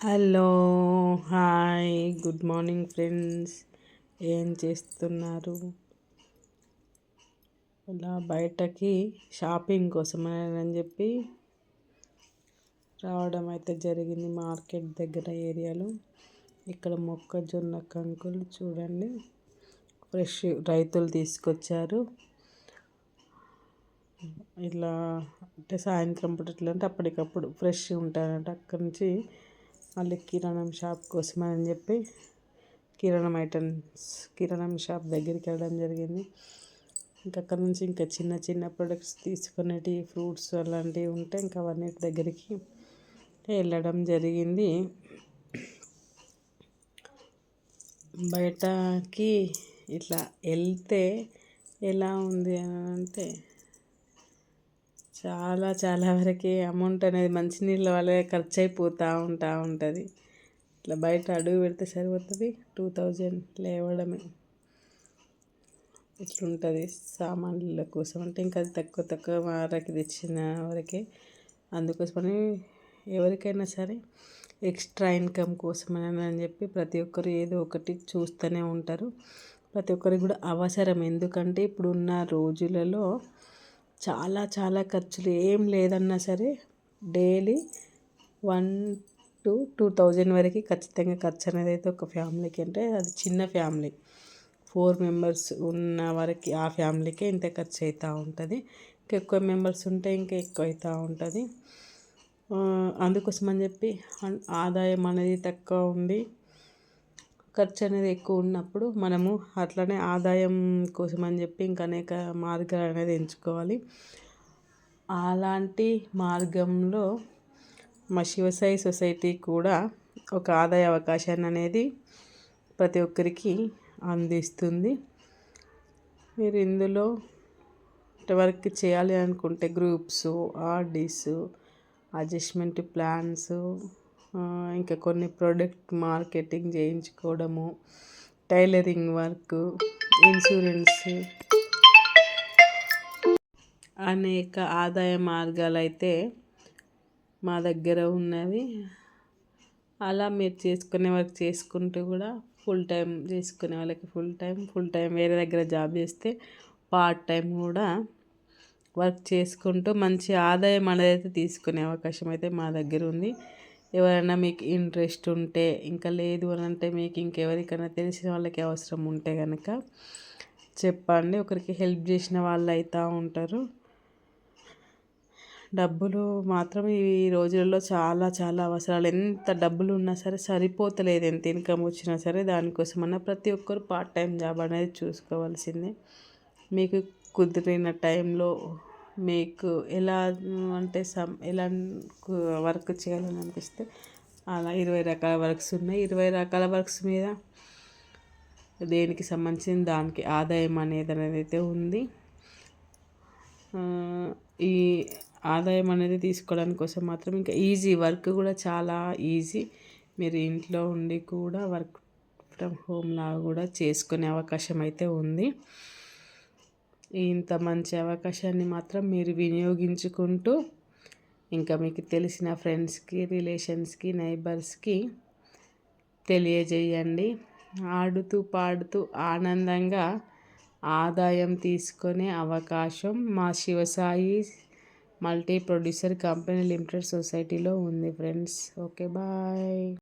Hello hi good morning friends. ఏం చేస్తున్నారు? ఇలా బయటకి షాపింగ్ కోసం అని చెప్పి రావడం అయితే జరిగింది మార్కెట్ దగ్గర ఏరియాలో. ఇక్కడ మొక్కజొన్న కంకులు చూడండి. ఫ్రెష్ రైతులు తీసుకొచ్చారు. ఇలా అంటే సాయంత్రం పూట ఎట్లా అంటే అప్పటికప్పుడు ఫ్రెష్ ఉంటాయంట. అక్కడి నుంచి మళ్ళీ కిరాణం షాప్ కోసం అని చెప్పి కిరాణం ఐటమ్స్ కిరాణం షాప్ దగ్గరికి వెళ్ళడం జరిగింది. ఇంకా అక్కడ నుంచి ఇంకా చిన్న చిన్న ప్రొడక్ట్స్ తీసుకునేటి ఫ్రూట్స్ అలాంటివి ఉంటే ఇంకా అవన్నీ దగ్గరికి వెళ్ళడం జరిగింది. బయటకి ఇట్లా వెళ్తే ఎలా ఉంది అని అంటే చాలా చాలా వరకే అమౌంట్ అనేది మంచినీళ్ళ వల్లే ఖర్చు అయిపోతూ ఉంటా ఉంటుంది. ఇట్లా బయట అడుగు పెడితే సరిపోతుంది. Two thousand లేవడమే. ఇట్లుంటుంది సామాన్ల కోసం. అంటే ఇంకా తక్కువ తక్కువ వారికి తెచ్చిన వరకే. అందుకోసమని ఎవరికైనా సరే ఎక్స్ట్రా ఇన్కమ్ కోసమని అని చెప్పి ప్రతి ఒక్కరు ఏదో ఒకటి చూస్తూనే ఉంటారు. ప్రతి ఒక్కరికి కూడా అవసరం. ఎందుకంటే ఇప్పుడున్న రోజులలో చాలా చాలా ఖర్చులు. ఏం లేదన్నా సరే daily one two two thousand వరకు ఖచ్చితంగా ఖర్చు అనేది అయితే ఒక ఫ్యామిలీకి అంటే అది చిన్న ఫ్యామిలీ. ఫోర్ మెంబర్స్ ఉన్న వరకు ఆ ఫ్యామిలీకే ఇంత ఖర్చు అవుతూ ఉంటుంది. ఇంకా ఎక్కువ మెంబర్స్ ఉంటే ఇంకా ఎక్కువ అవుతూ ఉంటుంది. అందుకోసం అని చెప్పి ఆదాయం అనేది తక్కువ ఉంది. ఖర్చు అనేది ఎక్కువ ఉన్నప్పుడు మనము అట్లనే ఆదాయం కోసం అని చెప్పి ఇంకా అనేక మార్గాలు అనేది ఎంచుకోవాలి. అలాంటి మార్గంలో మా శివసాయి సొసైటీ కూడా ఒక ఆదాయ అవకాశాన్ని అనేది ప్రతి ఒక్కరికి అందిస్తుంది. మీరు ఇందులో వర్క్ చేయాలి అనుకుంటే గ్రూప్స్ ఆర్డీస్ అడ్జస్ట్మెంట్ ప్లాన్స్ ఇంకా కొన్ని ప్రోడక్ట్ మార్కెటింగ్ చేయించుకోవడము టైలరింగ్ వర్క్ ఇన్సూరెన్స్ అనేక ఆదాయ మార్గాలు అయితే మా దగ్గర ఉన్నవి. అలా మీరు చేసుకునే వర్క్ చేసుకుంటూ కూడా ఫుల్ టైం చేసుకునే వాళ్ళకి ఫుల్ టైం ఫుల్ టైం వేరే దగ్గర జాబ్ చేస్తే పార్ట్ టైం కూడా వర్క్ చేసుకుంటూ మంచి ఆదాయం అనేది అయితే తీసుకునే అవకాశం అయితే మా దగ్గర ఉంది. ఎవరైనా మీకు ఇంట్రెస్ట్ ఉంటే ఇంకా లేదు అని అంటే మీకు ఇంకెవరికైనా తెలిసిన వాళ్ళకి అవసరం ఉంటే కనుక చెప్పండి. ఒకరికి హెల్ప్ చేసిన వాళ్ళు అవుతూ ఉంటారు. డబ్బులు మాత్రం ఈ రోజులలో చాలా చాలా అవసరాలు. ఎంత డబ్బులు ఉన్నా సరే సరిపోతలేదు. ఎంత ఇన్కమ్ వచ్చినా సరే దానికోసమన్నా ప్రతి ఒక్కరు పార్ట్ టైం జాబ్ అనేది చూసుకోవాల్సిందే. మీకు కుదిరిన టైంలో మీకు ఎలా అంటే సమ్ ఎలా వర్క్ చేయాలని అనిపిస్తే అలా ఇరవై రకాల వర్క్స్ ఉన్నాయి. ఇరవై రకాల వర్క్స్ మీద దేనికి సంబంధించిన దానికి ఆదాయం అనేది అనేది అయితే ఉంది ఈ ఆదాయం అనేది తీసుకోవడానికి కోసం మాత్రం ఇంకా ఈజీ వర్క్ కూడా చాలా ఈజీ. మీరు ఇంట్లో ఉండి కూడా వర్క్ ఫ్రమ్ హోమ్ లాగా కూడా చేసుకునే అవకాశం అయితే ఉంది. ఇంత మంచి అవకాశాన్ని మాత్రం మీరు వినియోగించుకుంటూ ఇంకా మీకు తెలిసిన ఫ్రెండ్స్కి రిలేషన్స్కి నైబర్స్కి తెలియజేయండి. ఆడుతూ పాడుతూ ఆనందంగా ఆదాయం తీసుకునే అవకాశం మా Shivasai multi producer company limited సొసైటీలో ఉంది ఫ్రెండ్స్. Okay bye.